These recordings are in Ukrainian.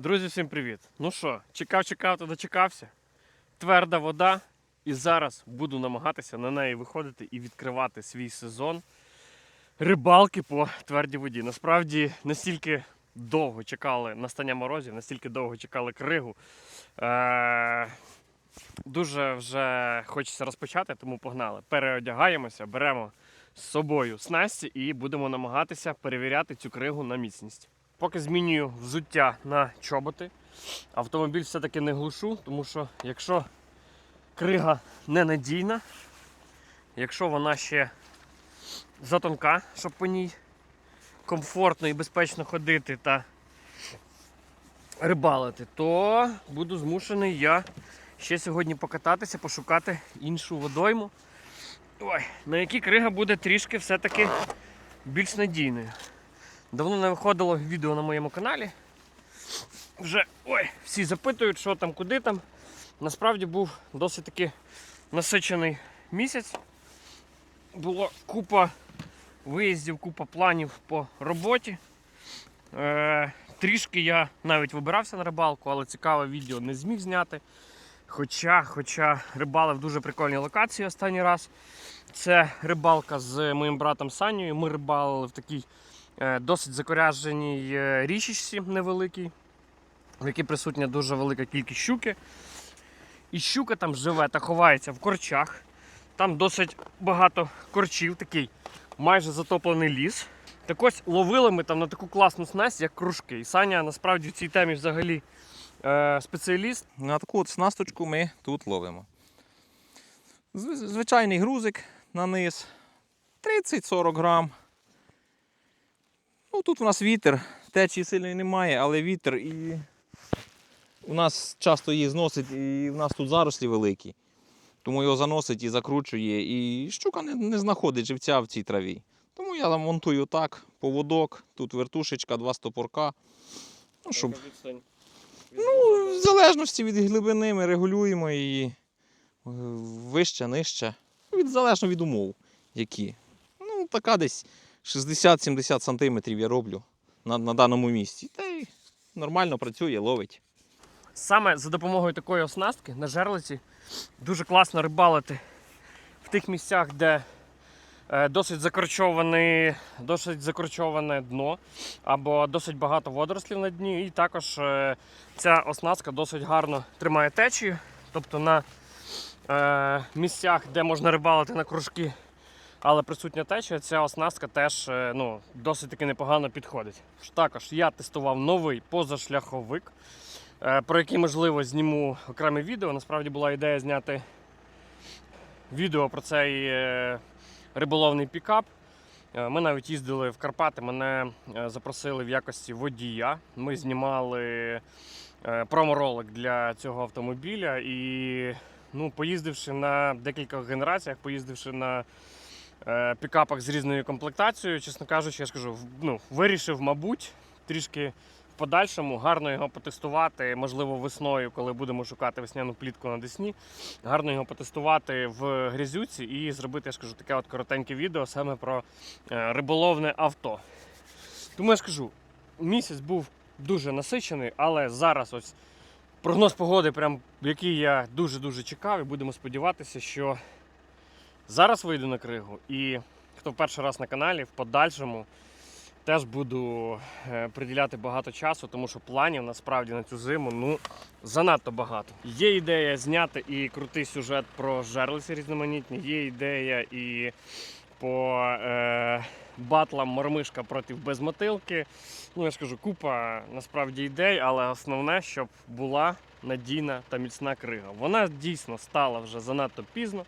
Друзі, всім привіт! Ну що, чекав, чекав та дочекався. Тверда вода. І зараз буду намагатися на неї виходити і відкривати свій сезон рибалки по твердій воді. Насправді настільки довго чекали настання морозів, настільки довго чекали кригу. Е- дуже вже хочеться розпочати, тому погнали. Переодягаємося, беремо з собою снасті і будемо намагатися перевіряти цю кригу на міцність. Поки змінюю взуття на чоботи. Автомобіль все-таки не глушу, тому що якщо крига ненадійна, якщо вона ще затонка, щоб по ній комфортно і безпечно ходити та рибалити, то буду змушений я ще сьогодні покататися, пошукати іншу водойму, ой, на якій крига буде трішки все-таки більш надійною. Давно не виходило відео на моєму каналі. Вже ой, всі запитують, що там, куди там. Насправді був досить таки насичений місяць. Було купа виїздів, купа планів по роботі. Е, трішки я навіть вибирався на рибалку, але цікаве відео не зміг зняти. Хоча, хоча рибалив дуже прикольні локації останній раз. Це рибалка з моїм братом Санєю. Ми рибалили в такій досить закоряженій е, річечці невеликій, в якій присутня дуже велика кількість щуки. І щука там живе та ховається в корчах. Там досить багато корчів, такий майже затоплений ліс. Так ось ловили ми там на таку класну снасть, як кружки. І Саня насправді в цій темі взагалі е, спеціаліст. На таку от снасточку ми тут ловимо. Звичайний грузик на низ 30-40 грам. Ну, тут у нас вітер, течії сильної немає, але вітер і у нас часто її зносить, і в нас тут зарослі великі. Тому його заносить і закручує, і щука не, не знаходить живця в цій траві. Тому я там монтую так, поводок, тут вертушечка, два стопорка. Ну, щоб Ну, в залежності від глибини ми регулюємо її е, вище, нижче. Від, залежно від умов, які. Ну, така десь 60-70 сантиметрів я роблю на, на даному місці. Та й нормально працює, ловить. Саме за допомогою такої оснастки на жерлиці дуже класно рибалити в тих місцях, де е, досить закорчоване, досить закорчоване дно або досить багато водорослів на дні. І також е, ця оснастка досить гарно тримає течію. Тобто на е, місцях, де можна рибалити на кружки, але присутня течія, ця оснастка теж е, ну, досить таки непогано підходить. Також я тестував новий позашляховик е, про який, можливо, зніму окреме відео. Насправді була ідея зняти відео про цей е, риболовний пікап. Ми навіть їздили в Карпати, мене запросили в якості водія. Ми знімали промо-ролик для цього автомобіля і ну, поїздивши на декількох генераціях, поїздивши на пікапах з різною комплектацією, чесно кажучи, я ж кажу, в- ну, вирішив, мабуть, трішки в подальшому гарно його потестувати, можливо, весною, коли будемо шукати весняну плітку на Десні, гарно його потестувати в грязюці і зробити, я ж кажу, таке от коротеньке відео саме про е, риболовне авто. Тому я ж кажу, місяць був дуже насичений, але зараз ось прогноз погоди, прям, який я дуже-дуже чекав, і будемо сподіватися, що зараз вийду на кригу. І хто перший раз на каналі, в подальшому теж буду е, приділяти багато часу, тому що планів насправді на цю зиму ну занадто багато. Є ідея зняти і крутий сюжет про жерлиці різноманітні, є ідея і по е, батлам мормишка проти безмотилки. Ну, я ж кажу, купа насправді ідей, але основне, щоб була надійна та міцна крига. Вона дійсно стала вже занадто пізно.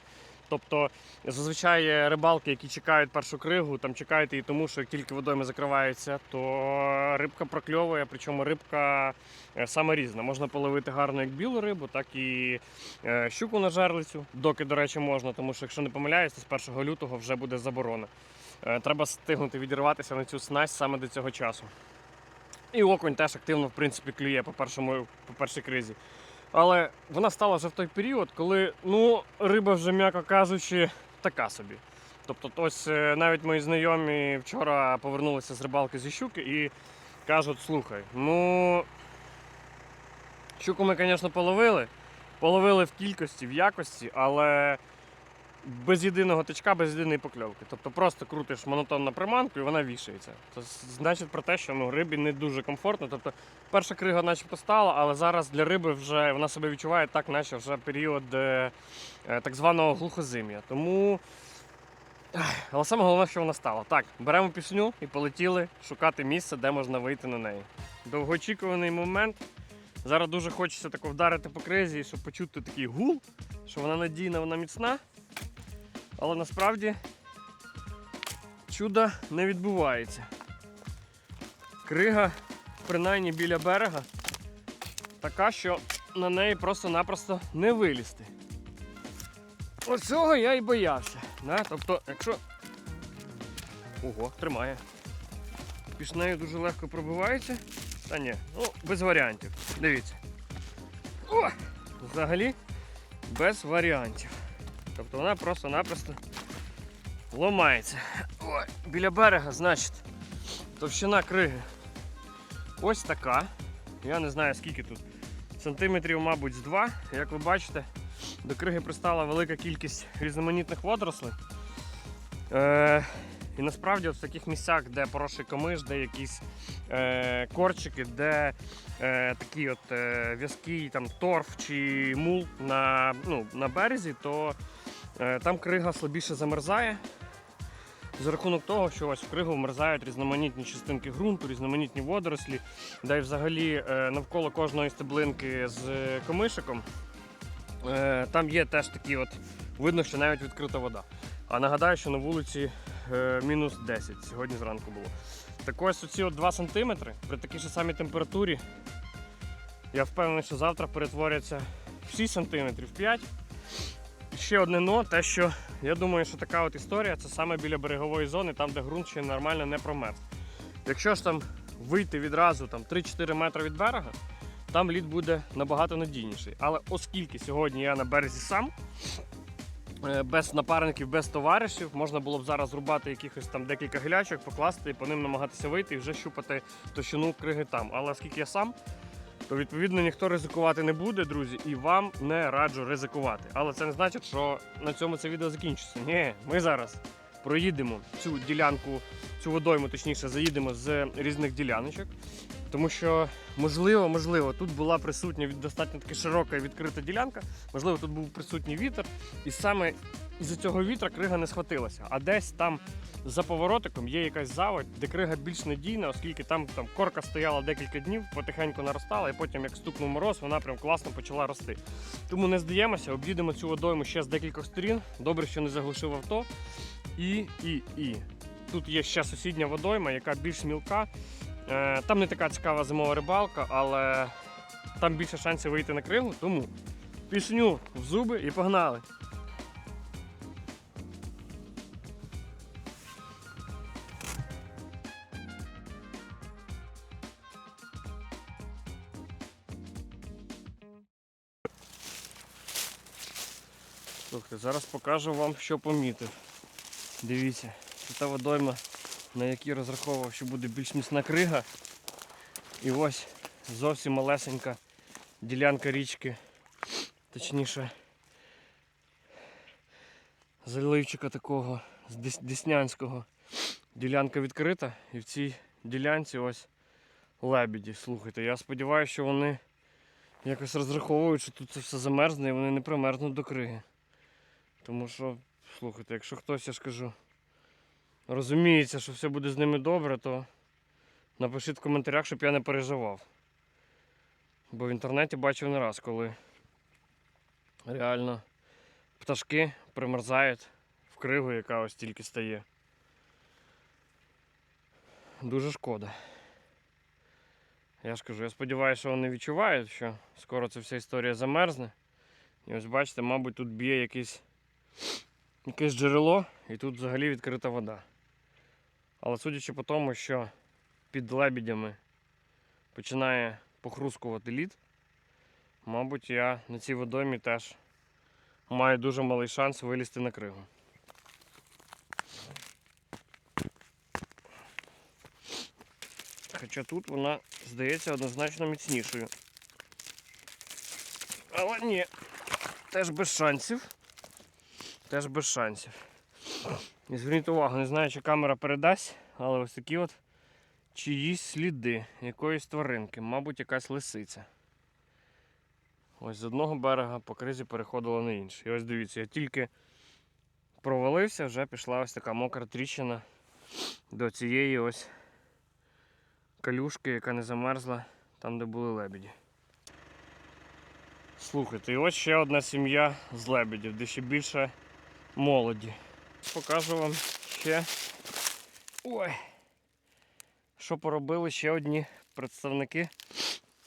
Тобто зазвичай рибалки, які чекають першу кригу, там чекають її тому, що як тільки водойми закриваються, то рибка прокльовує, причому рибка е, саме різна. Можна половити гарно як білу рибу, так і е, щуку на жерлицю, доки, до речі, можна, тому що якщо не помиляюсь, то з 1 лютого вже буде заборона. Е, Треба стигнути відірватися на цю снасть саме до цього часу. І окунь теж активно в принципі клює по першому по першій кризі. Але вона стала вже в той період, коли ну, риба вже, м'яко кажучи, така собі. Тобто, ось е, навіть мої знайомі вчора повернулися з рибалки зі щуки і кажуть: слухай, ну Щуку ми, звісно, половили. Половили в кількості, в якості, але без єдиного тичка, без єдиної покльовки. Тобто просто крутиш монотонну приманку і вона вішається. Це значить про те, що ну, рибі не дуже комфортно. Тобто перша крига начебто стала, але зараз для риби вже вона себе відчуває так, наче вже період е, е, так званого глухозим'я. Тому. Але саме головне, що вона стала. Так, беремо пісню і полетіли шукати місце, де можна вийти на неї. Довгоочікуваний момент. Зараз дуже хочеться тако вдарити по кризі, щоб почути такий гул, що вона надійна, вона міцна. Але насправді чуда не відбувається. Крига, принаймні біля берега, така, що на неї просто-напросто не вилізти. Ось цього я і боявся. Да? Тобто, якщо. Ого, тримає. Пішнею дуже легко пробивається. Та ні, ну, без варіантів. Дивіться. О! Взагалі без варіантів. Тобто вона просто-напросто ломається. Ой, біля берега, значить, товщина криги ось така. Я не знаю скільки тут. Сантиметрів, мабуть, з два. Як ви бачите, до криги пристала велика кількість різноманітних водорослей. Е, і насправді от в таких місцях, де поросший камиш, де якісь е, корчики, де е, такі от е, в'язкий торф чи мул на, ну, на березі, то там крига слабіше замерзає. За рахунок того, що ось в кригу вмерзають різноманітні частинки ґрунту, різноманітні водорослі, де й взагалі е, навколо кожної стеблинки з е, комишиком. Е, там є теж такі от, видно, що навіть відкрита вода. А нагадаю, що на вулиці е, мінус 10 сьогодні зранку було. Так ось оці от 2 см при такій ж самій температурі. Я впевнений, що завтра перетворяться в 6 см, в 5 Ще одне но, те, що я думаю, що така от історія це саме біля берегової зони, там, де ґрунт ще нормально не промерз. Якщо ж там вийти відразу там, 3-4 метри від берега, там лід буде набагато надійніший. Але оскільки сьогодні я на березі сам, е, без напарників, без товаришів, можна було б зараз рубати якихось там декілька гілячок, покласти і по ним намагатися вийти і вже щупати товщину криги там. Але оскільки я сам, то відповідно ніхто ризикувати не буде, друзі, і вам не раджу ризикувати. Але це не значить, що на цьому це відео закінчиться. Ні, ми зараз проїдемо цю ділянку, цю водойму, точніше, заїдемо з різних діляночок. Тому що, можливо, можливо, тут була присутня достатньо таки широка і відкрита ділянка, можливо, тут був присутній вітер, і саме із-за цього вітра крига не схватилася. А десь там за поворотиком є якась заводь, де крига більш надійна, оскільки там, там корка стояла декілька днів, потихеньку наростала, і потім, як стукнув мороз, вона прям класно почала рости. Тому не здаємося, об'їдемо цю водойму ще з декількох сторін. Добре, що не заглушив авто. І, і, і. Тут є ще сусідня водойма, яка більш мілка. Е, Там не така цікава зимова рибалка, але там більше шансів вийти на кригу, тому пісню в зуби і погнали. Слухайте, зараз покажу вам, що помітив. Дивіться, це та водойма, на якій розраховував, що буде більш міцна крига. І ось зовсім малесенька ділянка річки, точніше заливчика такого з Дес- Деснянського. Ділянка відкрита і в цій ділянці ось лебіді. Слухайте, я сподіваюся, що вони якось розраховують, що тут це все замерзне і вони не примерзнуть до криги. Тому що, слухайте, якщо хтось, я ж кажу, розуміється, що все буде з ними добре, то напишіть в коментарях, щоб я не переживав. Бо в інтернеті бачив не раз, коли реально пташки примерзають в кригу, яка ось тільки стає. Дуже шкода. Я ж кажу, я сподіваюся, що вони відчувають, що скоро ця вся історія замерзне. І ось бачите, мабуть, тут б'є якийсь якесь джерело і тут взагалі відкрита вода. Але судячи по тому, що під лебідями починає похрускувати лід, мабуть, я на цій водоймі теж маю дуже малий шанс вилізти на кригу. Хоча тут вона здається однозначно міцнішою. Але ні, теж без шансів. Теж без шансів. І зверніть увагу, не знаю, чи камера передасть, але ось такі от чиїсь сліди якоїсь тваринки, мабуть, якась лисиця. Ось з одного берега по кризі переходила на інший. І ось дивіться, я тільки провалився, вже пішла ось така мокра тріщина до цієї ось калюшки, яка не замерзла там, де були лебеді. Слухайте, і ось ще одна сім'я з лебедів, де ще більше молоді. Покажу вам ще. Ой. Що поробили ще одні представники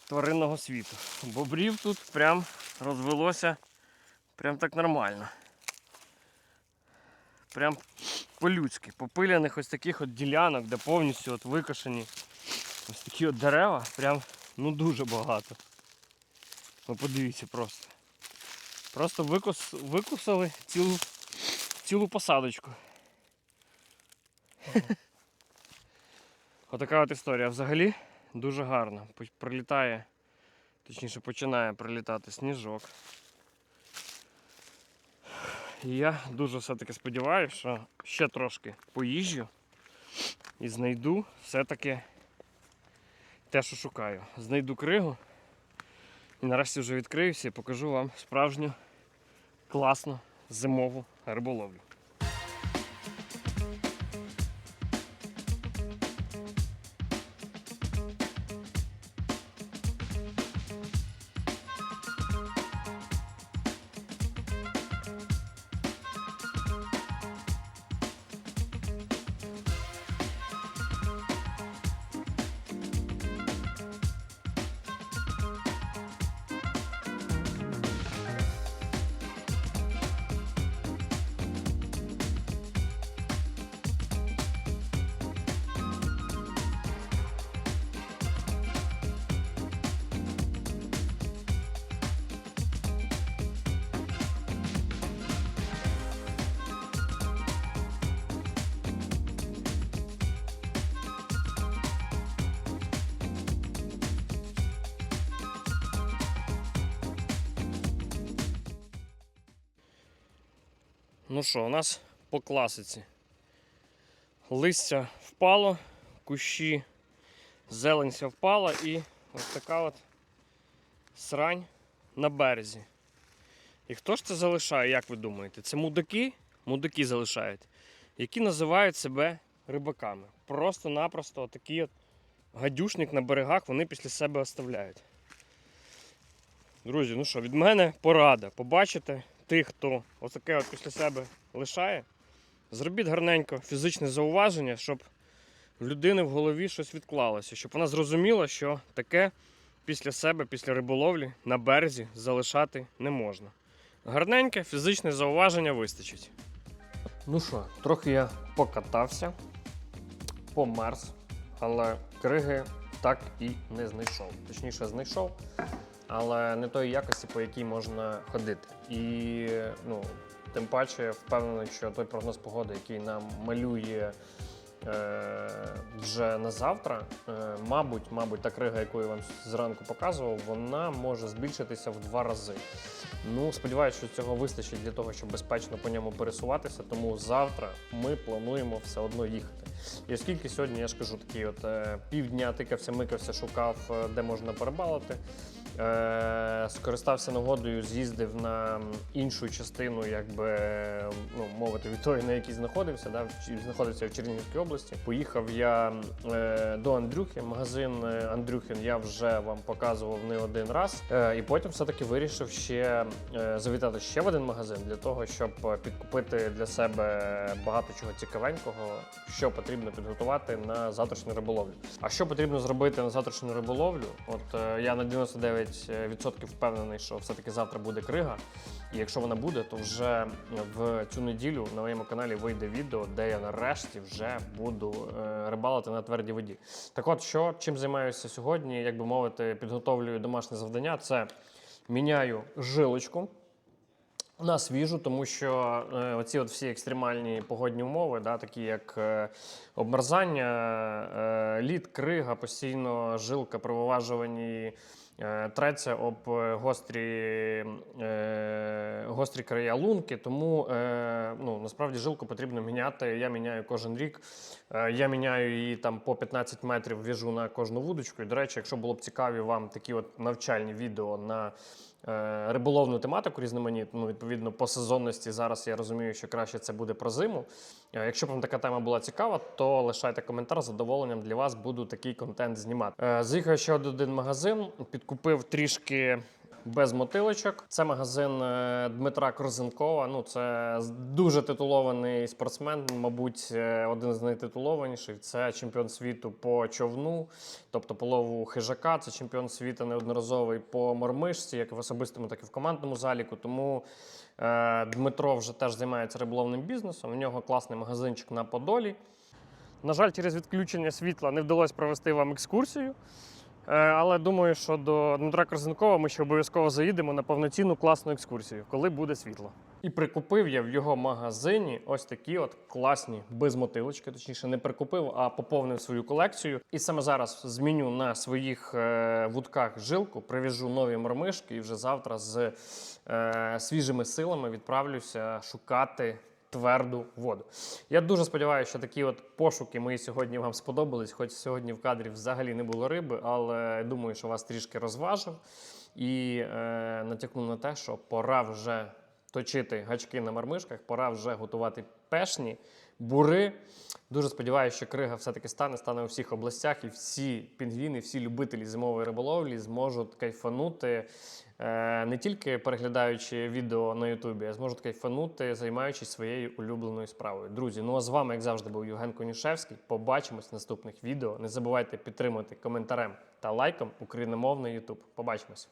тваринного світу. Бобрів тут прям розвелося прям так нормально. Прям по-людськи, попиляних ось таких от ділянок, де повністю от викошені ось такі от дерева, прям ну дуже багато. Ви подивіться просто. Просто викос, викусали цілу, цілу посадочку. Отака от історія. Взагалі дуже гарно. Прилітає, точніше починає прилітати сніжок. І я дуже все-таки сподіваюся, що ще трошки поїжджу і знайду все-таки те, що шукаю. Знайду кригу і нарешті вже відкриюся і покажу вам справжню класну зимову риболовлю. Ну що, у нас по класиці. Листя впало, кущі, зелень вся впала і ось така от срань на березі. І хто ж це залишає, як ви думаєте? Це мудаки? Мудаки залишають, які називають себе рибаками. Просто-напросто такий от гадюшник на берегах вони після себе оставляють. Друзі, ну що, від мене порада. Побачите тих, хто отаке от після себе лишає, зробіть гарненько фізичне зауваження, щоб в людини в голові щось відклалося, щоб вона зрозуміла, що таке після себе, після риболовлі на березі залишати не можна. Гарненьке фізичне зауваження вистачить. Ну що, трохи я покатався, померз, але криги так і не знайшов. Точніше, знайшов, але не тої якості, по якій можна ходити. І ну, тим паче впевнений, що той прогноз погоди, який нам малює е, вже на завтра, е, мабуть, мабуть, та крига, яку я вам зранку показував, вона може збільшитися в два рази. Ну, сподіваюся, що цього вистачить для того, щоб безпечно по ньому пересуватися. Тому завтра ми плануємо все одно їхати. І оскільки сьогодні я ж кажу, такий от е, півдня тикався, микався, шукав, е, де можна перебалити. Е, скористався нагодою, з'їздив на іншу частину, якби ну, мовити, від тої, на якій знаходився, да, знаходився в Чернігівській області. Поїхав я е, до Андрюхи, магазин е, Андрюхін я вже вам показував не один раз. Е, і потім все-таки вирішив ще е, завітати ще в один магазин для того, щоб підкупити для себе багато чого цікавенького, що потрібно підготувати на завтрашню риболовлю. А що потрібно зробити на завтрашню риболовлю? От е, я на 99% впевнений, що все-таки завтра буде крига. І якщо вона буде, то вже в цю неділю на моєму каналі вийде відео, де я нарешті вже буду е, рибалити на твердій воді. Так от, що чим займаюся сьогодні, як би мовити, підготовлюю домашнє завдання, це міняю жилочку. На свіжу, тому що е, оці от всі екстремальні погодні умови, да, такі як е, обмерзання, е, лід, крига, постійно жилка при е, треться об е, гострі, е, гострі края лунки. Тому е, ну, насправді жилку потрібно міняти. Я міняю кожен рік. Е, Я міняю її там по 15 метрів в'яжу на кожну вудочку. І, до речі, якщо було б цікаві вам такі от навчальні відео на е, риболовну тематику різноманітну, ну, відповідно по сезонності, зараз я розумію, що краще це буде про зиму. Е, Якщо б вам така тема була цікава, то лишайте коментар. З задоволенням для вас буду такий контент знімати. Е, Заїхав ще один магазин, підкупив трішки. Без мотилочок. Це магазин е, Дмитра Корзенкова. Ну, це дуже титулований спортсмен, мабуть, е, один з найтитулованіших. Це чемпіон світу по човну, тобто по лову хижака. Це чемпіон світу неодноразовий по мормишці, як в особистому, так і в командному заліку. Тому е, Дмитро вже теж займається риболовним бізнесом. У нього класний магазинчик на Подолі. На жаль, через відключення світла не вдалося провести вам екскурсію. Е, Але думаю, що до Дмитра Корзенкова ми ще обов'язково заїдемо на повноцінну класну екскурсію, коли буде світло. І прикупив я в його магазині ось такі от класні без мотилочки. Точніше, не прикупив, а поповнив свою колекцію. І саме зараз зміню на своїх е, вудках жилку, прив'яжу нові мормишки, і вже завтра з е, свіжими силами відправлюся шукати тверду воду. Я дуже сподіваюся, що такі от пошуки мої сьогодні вам сподобались. Хоч сьогодні в кадрі взагалі не було риби, але думаю, що вас трішки розважив і е, натякнув на те, що пора вже точити гачки на мармишках, пора вже готувати пешні, бури. Дуже сподіваюся, що крига все-таки стане, стане у всіх областях, і всі пінгвіни, всі любителі зимової риболовлі зможуть кайфанути е, не тільки переглядаючи відео на Ютубі, а зможуть кайфанути, займаючись своєю улюбленою справою. Друзі, ну а з вами, як завжди, був Євген Конюшевський. Побачимось в наступних відео. Не забувайте підтримувати коментарем та лайком україномовний Ютуб. Побачимось!